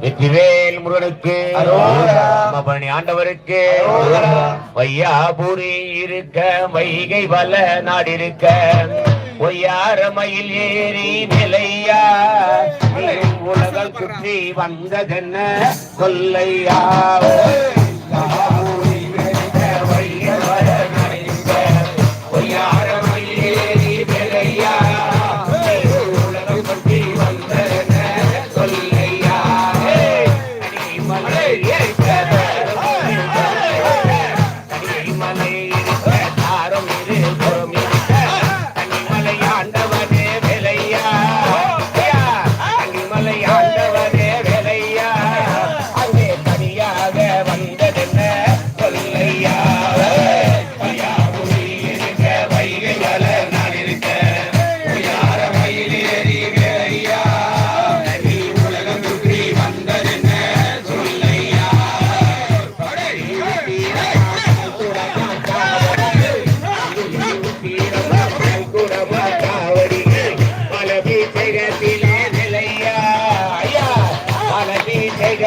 வெற்றிவேல் முருகனுக்கு பழனி ஆண்டவருக்கு வையாபுரி இருக்க வைகை வல நாடிருக்க. ஒய்யார மயில் ஏறி நிலையா உலகம் சுற்றி வந்ததென்ன கொல்லையா?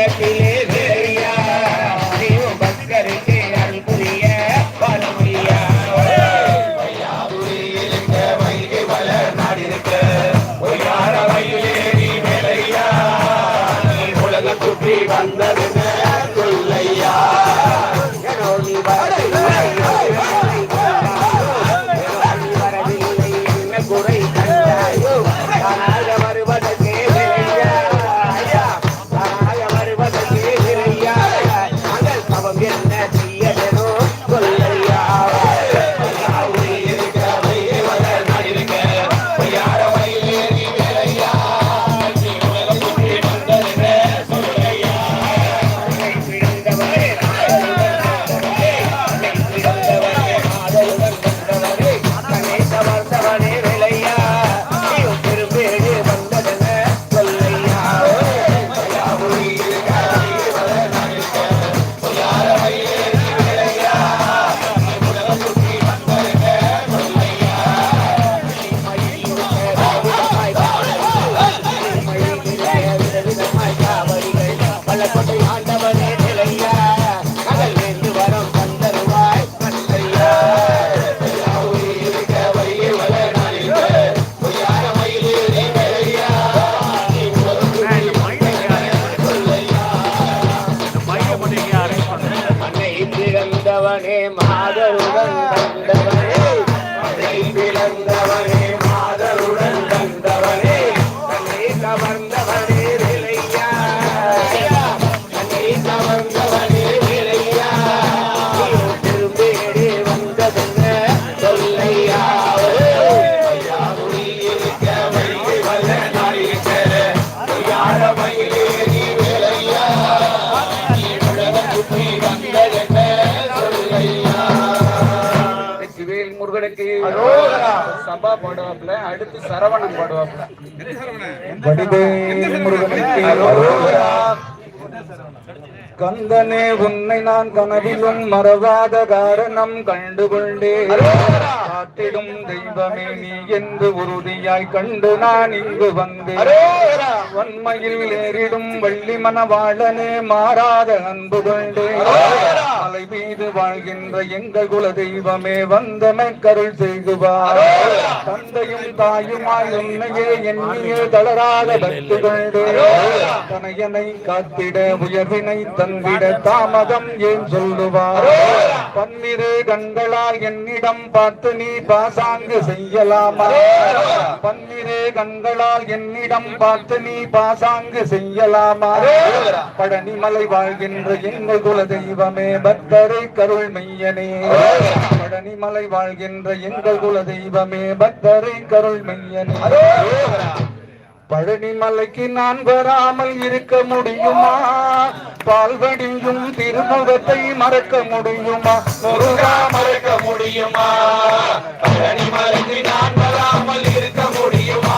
Yeah. பிளந்தவனே மாதருடன் கண்டவனே. அதை பிளந்தவனே மாதருடன் கண்டவனே. தன்னை கவர்ந்தவனே விலையா. தன்னை கவர்ந்தவனே விலையா. திரும்பேடே வந்ததுங்க சொல்லையாவது இருக்க வழி வல்ல நாளிக்க யார மயிலே சபா பாடுவாப்ல அடுத்து சரவணன் பாடுவாப்ல கந்தனே உன்னை நான் கனவிலும் மறவாத காரணம் கண்டுகொண்டே காட்டிடும் தெய்வமே நீ என்று உறுதியாய் கண்டு நான் இங்கு வந்தேன். வன்மையில் ஏறிடும் வள்ளி மனவாளனே மாறாத அன்பு கொண்டே மலை மீது வாழ்கின்ற எங்கள் குல தெய்வமே வந்தமை கருள் செய்துவார் தந்தையும் தாயுமாய் உன்னையே என்னையே தளராத பக்தி கொண்டே தனையனை காத்திட உயர்வினை தன் பண்பிட தாமதம் ஏன் சொல்லுவார்? பன்னிரு கண்களால் என்னிடம் பார்த்து நீ பாசாங்கு செய்யலாமா? பன்னிரு கண்களால் என்னிடம் பார்த்து நீ பாசாங்கு செய்யலாமா? பழனிமலை வாழ்கின்ற எங்கள் குல தெய்வமே பக்தரை கருள் மையனே பழனிமலை வாழ்கின்ற எங்கள் குல தெய்வமே பக்தரை கருள் மையனே பழனி மலைக்கு நான் வராமல் இருக்க முடியுமா? பால்வடியும் திருமுகத்தை மறக்க முடியுமா? முருகா மறக்க முடியுமா? பழனி மலைக்கு நான் வராமல் இருக்க முடியுமா?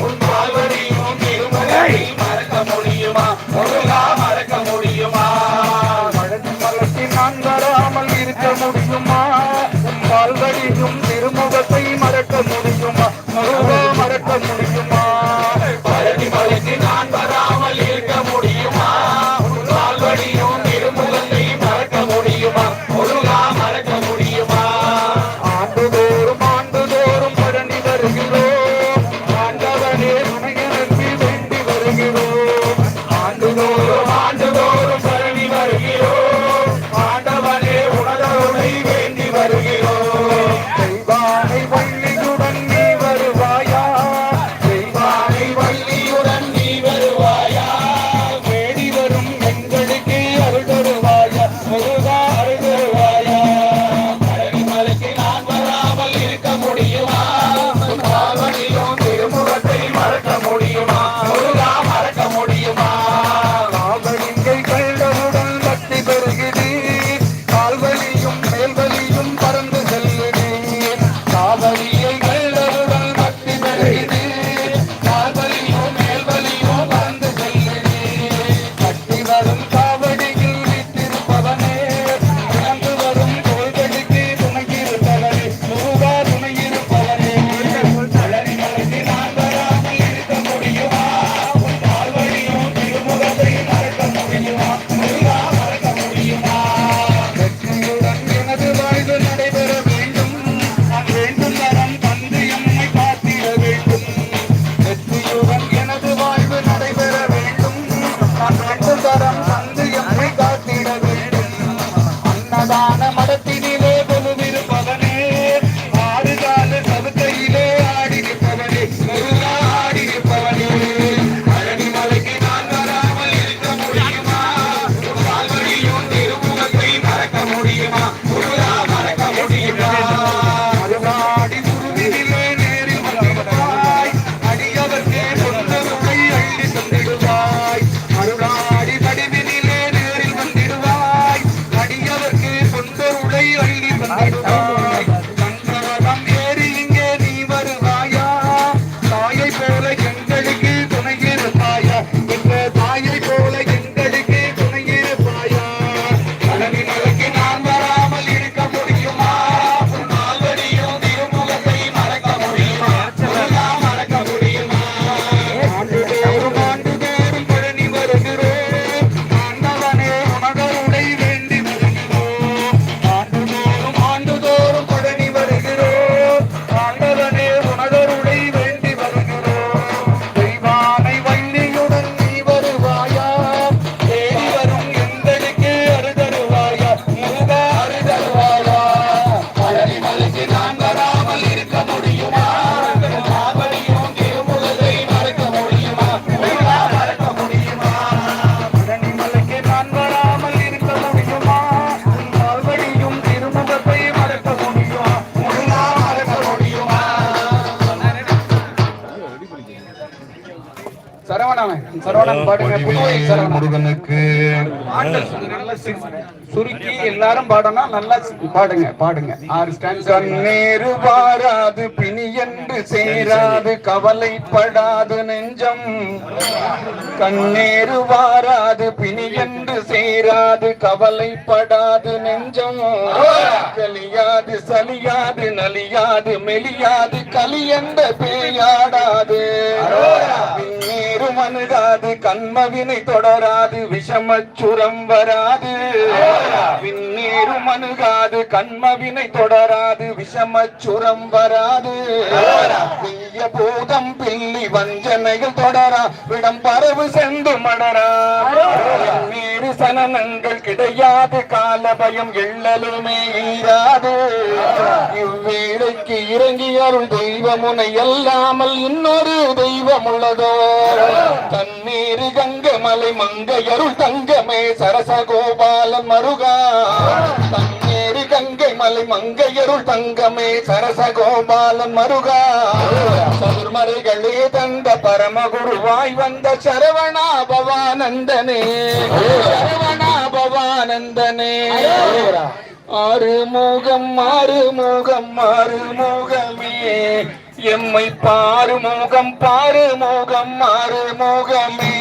உன் பால்வடியும் திருமுகத்தை மறக்க முடியுமா? முருகா மறக்க முடியுமா? பழனி மலைக்கு நான் வராமல் இருக்க முடியுமா? உன் பால்வடியும் திருமுகத்தை மறக்க முடியுமா? முருகா Sara. முருகனுக்கு. சுருக்கி எல்லாரும் பாடணும் நல்லா பாடுங்க பாடுங்க. ஆறு கண்ணேறு வாராது பிணி என்று சேராது கவலைப்படாது நெஞ்சம். கண்ணேறு வாராது பிணி என்று சேராது கவலைப்படாது நெஞ்சம். கலியாது சலியாது நலியாது மெலியாது கலியந்த பேயாடாது அணுகாது கண்மவினை தொடராது விஷமச்சுரம் வராது. விண்ணேரும் அணுகாது கண்மவினை தொடராது விஷமச்சுரம் வராது. தீய பூதம் பில்லி வஞ்சனைகள் தொடரா விடம் பரவு செந்து மடரா. நேரு சனனங்கள் கிடையாது கால பயம் எள்ளலுமே ஈராது. இவ்வேளைக்கு இறங்கி தெய்வமுனை அல்லாமல் இன்னொரு தெய்வம் உள்ளதோ? தண்ணீர் கங்கமலை மங்கையருள் தங்கமே சரசகோபாலன் மருகா தண்ணீர் கங்கை மலை மங்கையருள் தங்கமே சரசகோபாலன் மருகா சதுர்மறைகளே தந்த பரமகுருவாய் வந்த சரவணா பவானந்தனே சரவணா பவானந்தனே ஆறுமுகம் ஆறுமுகம் ஆறுமுகமே. எம்மை பாரு மோகம் பாரு மோகம் மாறு மோகமே